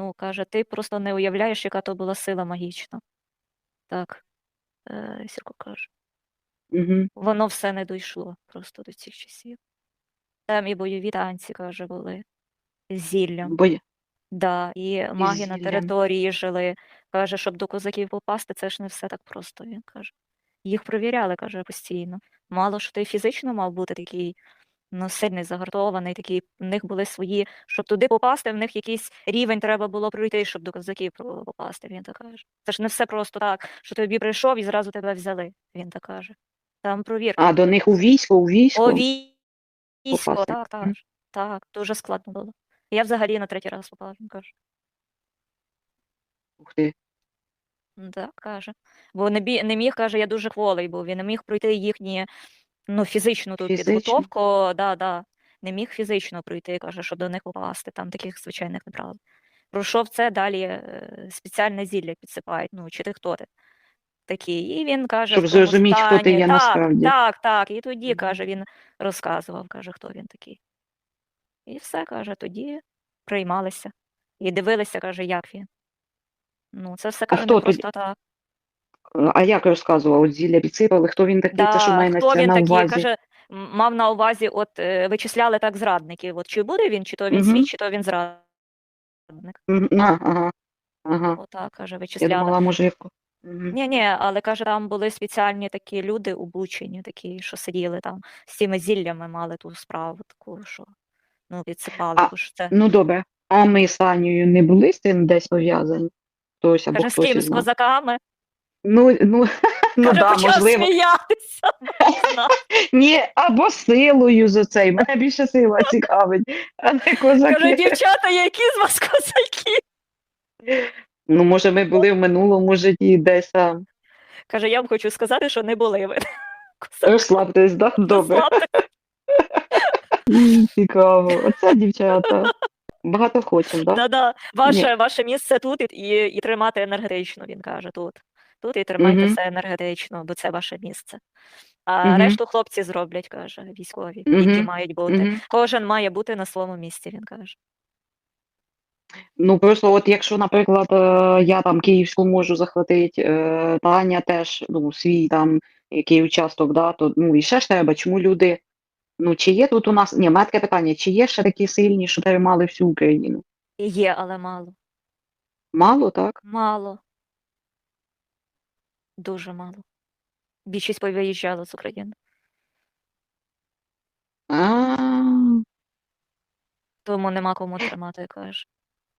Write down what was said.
Ну, каже, ти просто не уявляєш, яка то була сила магічна. Так, е, Сірко каже. Угу. Воно все не дійшло просто до цих часів. Там і бойові танці, каже, були зіллям. Бо... Да, і маги на території жили. Каже, щоб до козаків попасти, це ж не все так просто, він каже. Їх провіряли, каже, постійно. Мало що ти фізично мав бути такий, ну, сильний, загартований, такий, в них були свої, щоб туди попасти, в них якийсь рівень треба було пройти, щоб до козаків попасти, він так каже. Це ж не все просто так, що тобі прийшов і зразу тебе взяли, він так каже. Там провірка. А, до них у військо, у військо. О, військо, попасти. так, так, так, дуже складно було. Я взагалі на третій раз попала, він каже. Ух ти. Так, каже. Бо не, бі... не міг, каже, я дуже хворий був, він не міг пройти їхні, ну, фізичну ту Фізично? підготовку, да, да. Не міг фізично пройти, каже, щоб до них попасти, там таких звичайних не брали. Пройшов це, далі е, спеціальне зілля підсипають, ну, чи ти хто ти такий. І він каже, Щоб зрозуміти, хто ти є так, насправді. Так, так. І тоді, каже, він розказував, каже, хто він такий. І все, каже, тоді приймалися. І дивилися, каже, як він. Ну, це все А каже, хто не тоді? просто так. А як розказував? Зілля підсипали, хто він такий, це що має хто на, він на такий, каже, мав на увазі, от е, вичисляли так зрадників. От чи буде він, чи то він Мгм. свій, чи то він зрадник. А, ага. Ага. Отак, каже, Я думала, може, як... Ні, ні, але каже, там були спеціальні такі люди обучені, такі, що сиділи там з цими зіллями, мали ту справу таку, що ну, відсипали. А, ж це. Ну, добре. А ми з Анею не були з цим десь пов'язані? Хтось або Каже, з ким? З козаками? Ну, ну, ну да, почав можливо. сміятися. Ні, або силою за цей. Мене більше сила цікавить, а не козаки. дівчата, які з вас козаки? Ну, може, ми були в минулому житті десь там. Каже, я вам хочу сказати, що не були ви. Козаки. Розслабтесь, да? Добре. Розслабте. Цікаво. Оце дівчата. Багато хочемо? Да? Да-да. Ваше, ваше місце тут і, і тримати енергетично, він каже, тут. Тут і тримайтеся енергетично, бо це ваше місце. А Мгм. решту хлопці зроблять, каже, військові, які мають бути. Мгм. Кожен має бути на своєму місці, він каже. Ну просто, от якщо, наприклад, е, я там Київську можу захватити, е, Таня теж ну, свій там який участок, да, то ну і ще ж треба, чому люди. Ну, чи є тут у нас. Ні, мене таке питання, чи є ще такі сильні, що тримали всю Україну? Є, але мало. Мало, так? Мало. Дуже мало. Більшість повиїжджала з України. А, Тому нема кому тримати, каже.